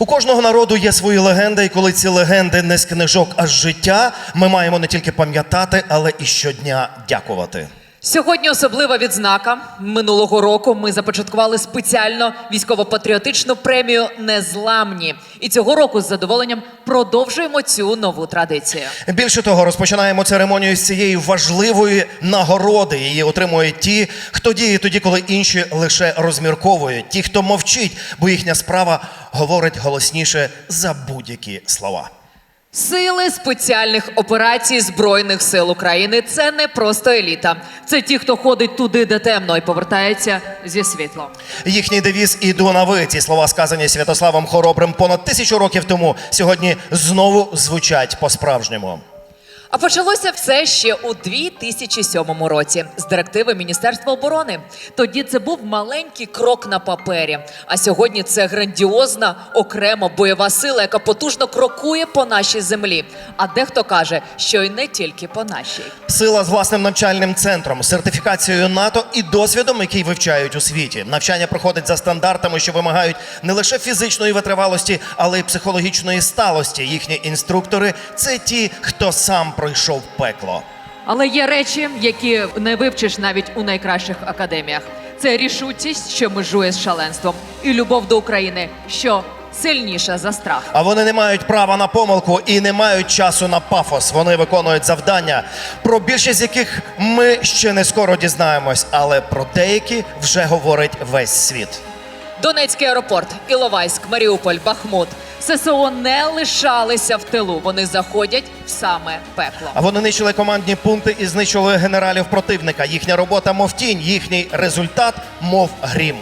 У кожного народу є свої легенди, і коли ці легенди не з книжок, а з життя, ми маємо не тільки пам'ятати, але і щодня дякувати. Сьогодні особлива відзнака. Минулого року ми започаткували спеціально військово-патріотичну премію Незламні. І цього року з задоволенням продовжуємо цю нову традицію. Більше того, розпочинаємо церемонію з цієї важливої нагороди. Її отримують ті, хто діє тоді, коли інші лише розмірковують, ті, хто мовчить, бо їхня справа говорить голосніше за будь-які слова. Сили спеціальних операцій Збройних сил України це не просто еліта. Це ті, хто ходить туди, де темно, і повертається зі світлом. Їхній девіз «Іду на ви». Ці слова, сказані Святославом Хоробрим понад тисячу років тому, сьогодні знову звучать по-справжньому. А почалося все ще у 2007 році з директиви Міністерства оборони. Тоді це був маленький крок на папері. А сьогодні це грандіозна окрема бойова сила, яка потужно крокує по нашій землі. А дехто каже, що й не тільки по нашій. Сила з власним навчальним центром, сертифікацією НАТО і досвідом, який вивчають у світі. Навчання проходить за стандартами, що вимагають не лише фізичної витривалості, але й психологічної сталості. Їхні інструктори це ті, хто сам пройшов пекло. Але є речі, які не вивчиш навіть у найкращих академіях. Це рішучість, що межує з шаленством, і любов до України, що сильніша за страх. А вони не мають права на помилку і не мають часу на пафос. Вони виконують завдання, про більшість з яких ми ще не скоро дізнаємось, але про деякі вже говорить весь світ. Донецький аеропорт, Іловайськ, Маріуполь, Бахмут. ССО не лишалися в тилу. Вони заходять в саме пекло. А вони нищили командні пункти і знищили генералів противника. Їхня робота мов тінь, їхній результат мов грім.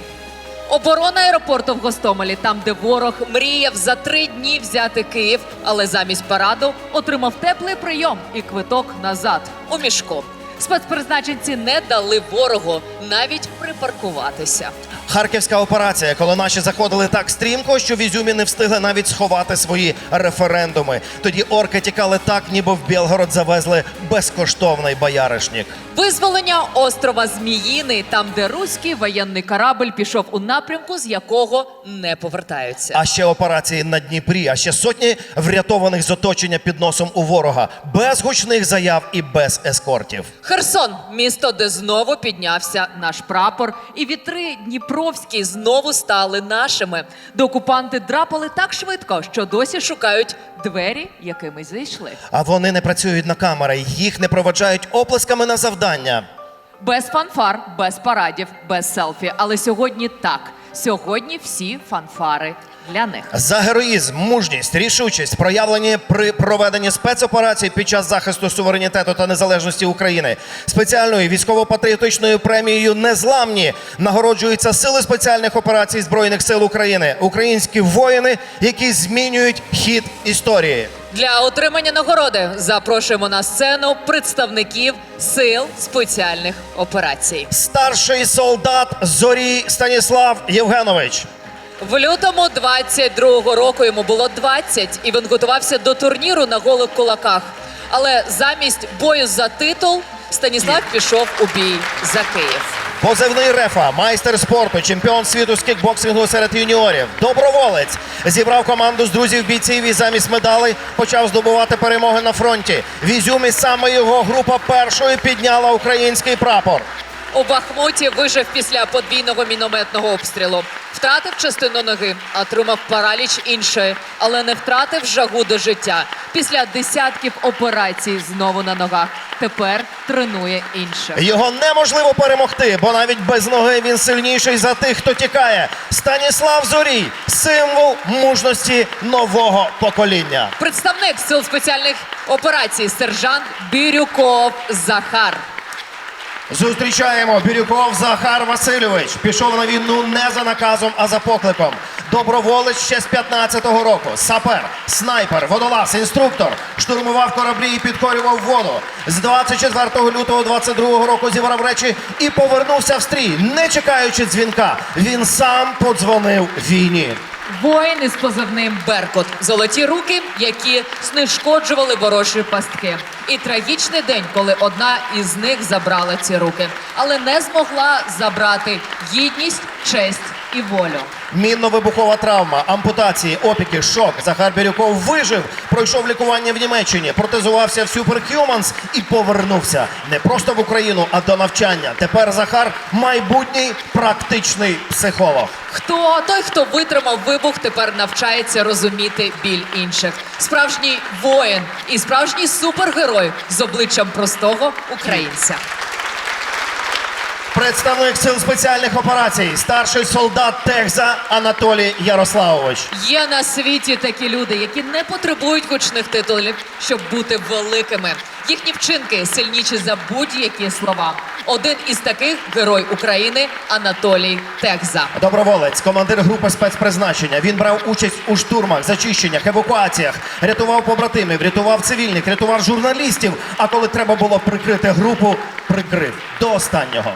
Оборона аеропорту в Гостомелі, там, де ворог мріяв за три дні взяти Київ, але замість параду отримав теплий прийом і квиток назад у мішку. Спецпризначенці не дали ворогу навіть припаркуватися. Харківська операція, коли наші заходили так стрімко, що в Ізюмі не встигли навіть сховати свої референдуми. Тоді орки тікали так, ніби в Білгород завезли безкоштовний бояришнік. Визволення острова Зміїний, там, де руський воєнний корабль пішов у напрямку, з якого не повертаються. А ще операції на Дніпрі, а ще сотні врятованих з оточення під носом у ворога, без гучних заяв і без ескортів. Херсон місто, де знову піднявся наш прапор, і вітри Дніпровські знову стали нашими. До окупанти драпали так швидко, що досі шукають двері, якими зайшли. А вони не працюють на камери, їх не проведжають оплесками на завдання. Без фанфар, без парадів, без селфі. Але сьогодні так. Сьогодні всі фанфари для них. За героїзм, мужність, рішучість, проявлені при проведенні спецоперацій під час захисту суверенітету та незалежності України, спеціальною військово-патріотичною премією Незламні нагороджуються сили спеціальних операцій Збройних сил України, українські воїни, які змінюють хід історії. Для отримання нагороди запрошуємо на сцену представників сил спеціальних операцій. Старший солдат Зорій Станіслав Євгенович. В лютому 22-го року йому було 20, і він готувався до турніру на голих кулаках. Але замість бою за титул Станіслав пішов у бій за Київ. Позивний рефа, майстер спорту, чемпіон світу з кікбоксингу серед юніорів, доброволець. Зібрав команду з друзів бійців і замість медалей почав здобувати перемоги на фронті. В Ізюмі саме його група першою підняла український прапор. У Бахмуті вижив після подвійного мінометного обстрілу. Втратив частину ноги, отримав параліч іншої, але не втратив жагу до життя. Після десятків операцій знову на ногах. Тепер тренує інших. Його неможливо перемогти, бо навіть без ноги він сильніший за тих, хто тікає. Станіслав Зорій символ мужності нового покоління. Представник сил спеціальних операцій сержант Бірюков Захар. Зустрічаємо Бірюков Захар Васильович. Пішов на війну не за наказом, а за покликом. Доброволець ще з 15-го року. Сапер, снайпер, водолаз, інструктор. Штурмував кораблі і підкорював воду. З 24 лютого 22-го року зібрав речі і повернувся в стрій, не чекаючи дзвінка. Він сам подзвонив війні. Воїн із позивним Беркут. Золоті руки, які знешкоджували ворожі пастки. І трагічний день, коли одна із них забрала ці руки, але не змогла забрати гідність честь і волю. Мінно-вибухова травма, ампутації, опіки, шок. Захар Бірюков вижив, пройшов лікування в Німеччині, протезувався в Superhumans і повернувся не просто в Україну, а до навчання. Тепер Захар майбутній практичний психолог. Хто той, хто витримав вибух, тепер навчається розуміти біль інших. Справжній воїн і справжній супергерой з обличчям простого українця. Представник сил спеціальних операцій, старший солдат Техза Анатолій Ярославович. Є на світі такі люди, які не потребують гучних титулів, щоб бути великими. Їхні вчинки сильніші за будь-які слова. Один із таких герой України Анатолій Техза. Доброволець, командир групи спецпризначення. Він брав участь у штурмах, зачищеннях, евакуаціях, рятував побратимів, рятував цивільних, рятував журналістів. А коли треба було прикрити групу, прикрив до останнього.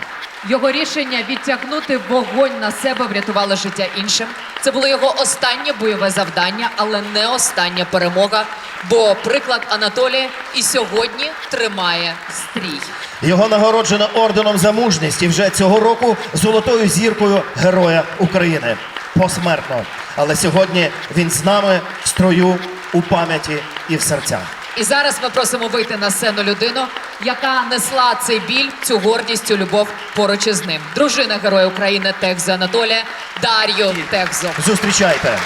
Його рішення відтягнути вогонь на себе врятувало життя іншим. Це було його останнє бойове завдання, але не остання перемога. Бо приклад Анатолія і сьогодні тримає стрій. Його нагороджено орденом за мужність і вже цього року золотою зіркою Героя України. Посмертно. Але сьогодні він з нами в строю у пам'яті і в серцях. І зараз ми просимо вийти на сцену людину, яка несла цей біль, цю гордість, цю любов поруч із ним. Дружина Героя України Техза Анатолія Дар'ю Техзу. Зустрічайте.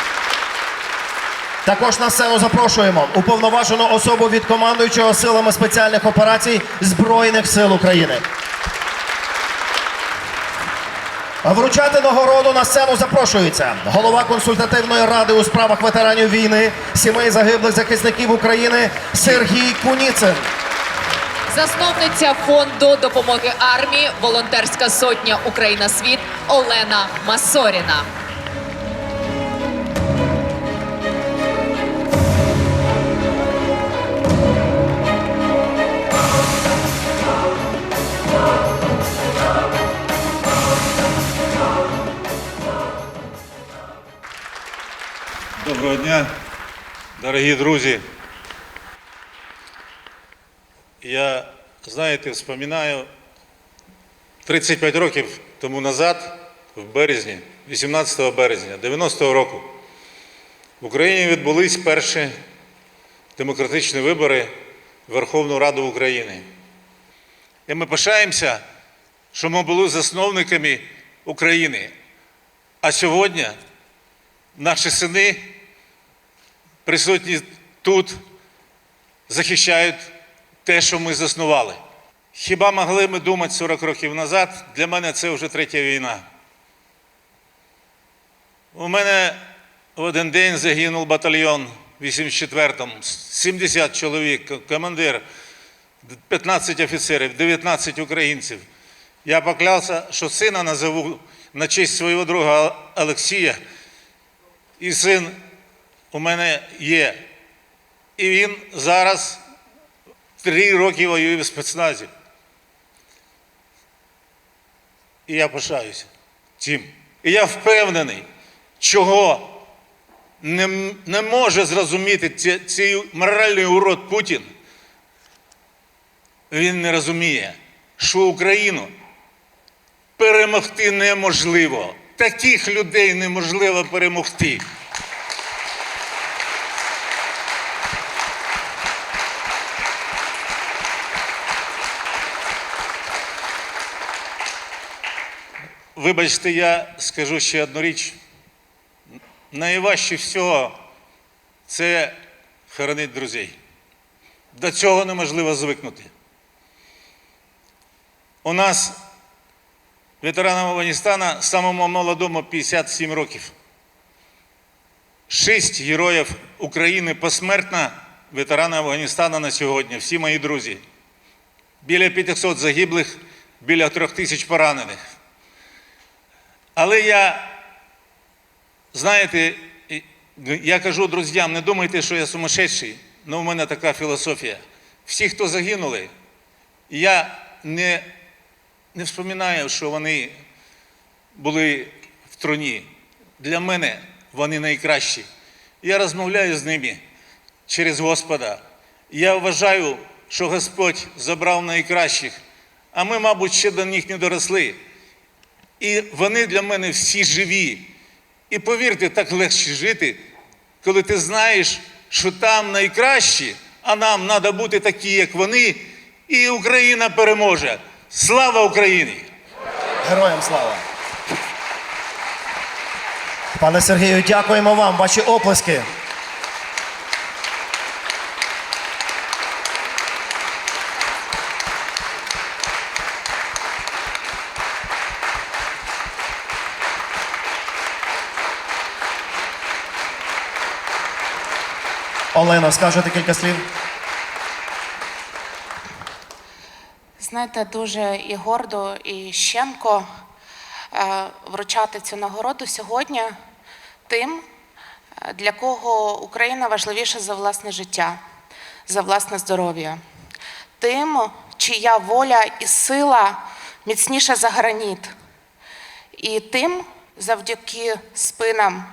Також на сцену запрошуємо уповноважену особу від командуючого силами спеціальних операцій Збройних сил України. Вручати нагороду на сцену запрошується голова консультативної ради у справах ветеранів війни, сімей загиблих захисників України Сергій Куніцин. Засновниця фонду допомоги армії, волонтерська сотня Україна Світ Олена Масоріна. Доброго дня, дорогі друзі. Я, знаєте, вспоминаю 35 років тому назад, в березні, 18 березня 90-го року, в Україні відбулись перші демократичні вибори в Верховну Раду України. І ми пишаємося, що ми були засновниками України. А сьогодні наші сини, присутні тут, захищають те, що ми заснували. Хіба могли ми думати 40 років назад? Для мене це вже третя війна. У мене в один день загинув батальйон 84-му, 70 чоловік, командир, 15 офіцерів, 19 українців. Я поклявся, що сина назову на честь свого друга Олексія. І син у мене є. І він зараз три роки воює в спецназі. І я пишаюся цим. І я впевнений, чого не, не може зрозуміти ці- цей моральний урод Путін. Він не розуміє, що Україну перемогти неможливо. Таких людей неможливо перемогти. Вибачте, я скажу ще одну річ. Найважче всього це хоронити друзей. До цього неможливо звикнути. У нас ветеранам Афганістана самому молодому 57 років. Шість героїв України посмертно ветерани Афганістана на сьогодні, всі мої друзі. Біля 500 загиблих, біля 3 тисяч поранених. Але я, знаєте, я кажу друзям, не думайте, що я сумасшедший, але в мене така філософія. Всі, хто загинули, я не, не вспоминаю, що вони були в труні. Для мене вони найкращі. Я розмовляю з ними через Господа. Я вважаю, що Господь забрав найкращих, а ми, мабуть, ще до них не доросли. І вони для мене всі живі. І повірте, так легше жити, коли ти знаєш, що там найкращі, а нам треба бути такі, як вони, і Україна переможе. Слава Україні! Героям слава! Пане Сергію, дякуємо вам. Ваші оплески. Олено, скажете кілька слів? Знаєте, дуже і гордо, і щемко е, вручати цю нагороду сьогодні тим, е, для кого Україна важливіша за власне життя, за власне здоров'я, тим, чия воля і сила міцніша за граніт, і тим, завдяки спинам,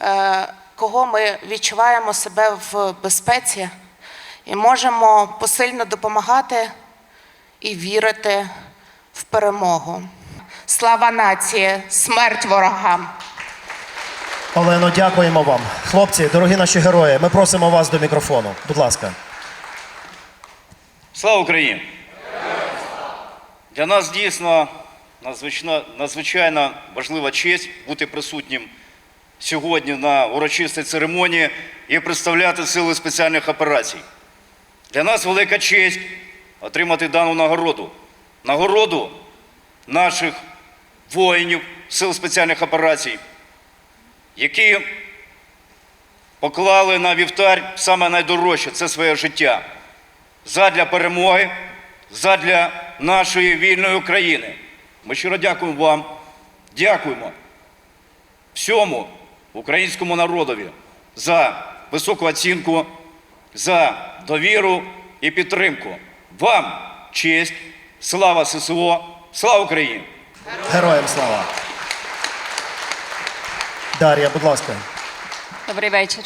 е, кого ми відчуваємо себе в безпеці і можемо посильно допомагати і вірити в перемогу. Слава нації, смерть ворогам! Олено, дякуємо вам. Хлопці, дорогі наші герої, ми просимо вас до мікрофону. Будь ласка. Слава Україні! Для нас дійсно надзвичайно, важлива честь бути присутнім сьогодні на урочистій церемонії і представляти сили спеціальних операцій. Для нас велика честь отримати дану нагороду. Нагороду наших воїнів сил спеціальних операцій, які поклали на вівтар саме найдорожче це своє життя задля перемоги, задля нашої вільної України. Ми щиро дякуємо вам, дякуємо всьому українському народові за високу оцінку, за довіру і підтримку. Вам честь, слава ССО, слава Україні! Героям слава. Дар'я, будь ласка. Добрий вечір.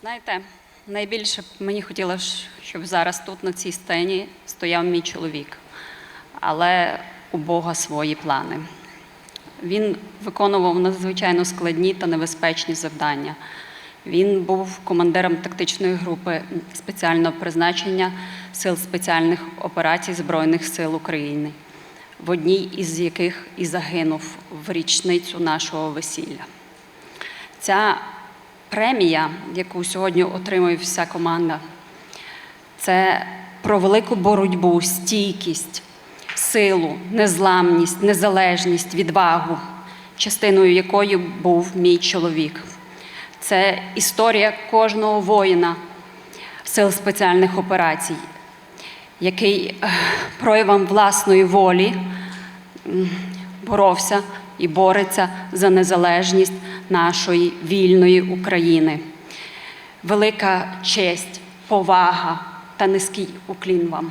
Знаєте, найбільше б мені хотілося, щоб зараз тут, на цій сцені, стояв мій чоловік. Але у Бога свої плани. Він виконував надзвичайно складні та небезпечні завдання. Він був командиром тактичної групи спеціального призначення Сил спеціальних операцій Збройних сил України, в одній із яких і загинув в річницю нашого весілля. Ця премія, яку сьогодні отримує вся команда, це про велику боротьбу, стійкість, силу, незламність, незалежність, відвагу, частиною якої був мій чоловік. Це історія кожного воїна сил спеціальних операцій, який проявом власної волі боровся і бореться за незалежність нашої вільної України. Велика честь, повага та низький уклін вам.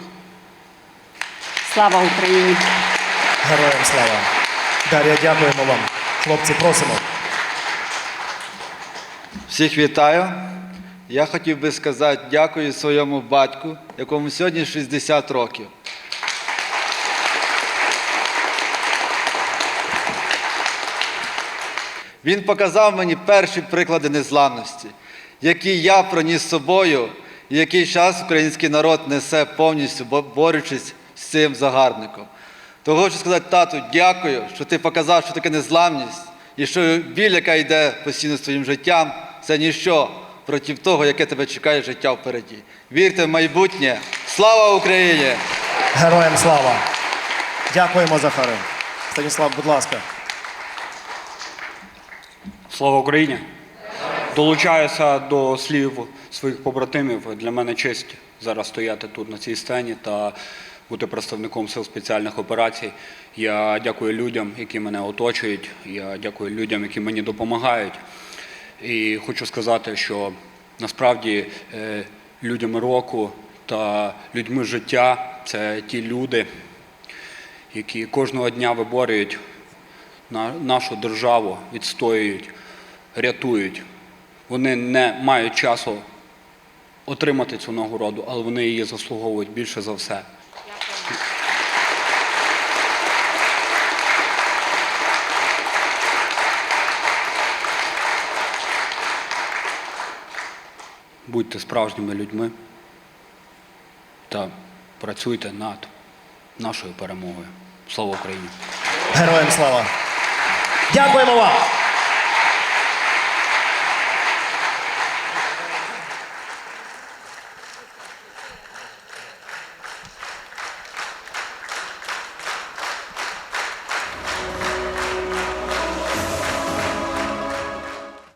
Слава Україні! Героям слава. Дар'я, дякуємо вам. Хлопці, просимо. Всіх вітаю. Я хотів би сказати дякую своєму батьку, якому сьогодні 60 років. Він показав мені перші приклади незламності, які я проніс з собою, і який час український народ несе повністю, борючись з цим загарбником. То хочу сказати, тату, дякую, що ти показав, що таке незламність, і що біль, яка йде постійно своїм життям, це ніщо проти того, яке тебе чекає життя впереді. Вірте в майбутнє. Слава Україні! Героям слава. Дякуємо, Захаре. Станіслав, будь ласка. Слава Україні! Долучаюся до слів своїх побратимів. Для мене честь зараз стояти тут на цій сцені та бути представником сил спеціальних операцій. Я дякую людям, які мене оточують. Я дякую людям, які мені допомагають. І хочу сказати, що насправді е, людями року та людьми життя це ті люди, які кожного дня виборюють нашу державу, відстоюють, рятують. Вони не мають часу отримати цю нагороду, але вони її заслуговують більше за все. Будьте справжніми людьми та працюйте над нашою перемогою. Слава Україні! Героям слава! Дякуємо вам!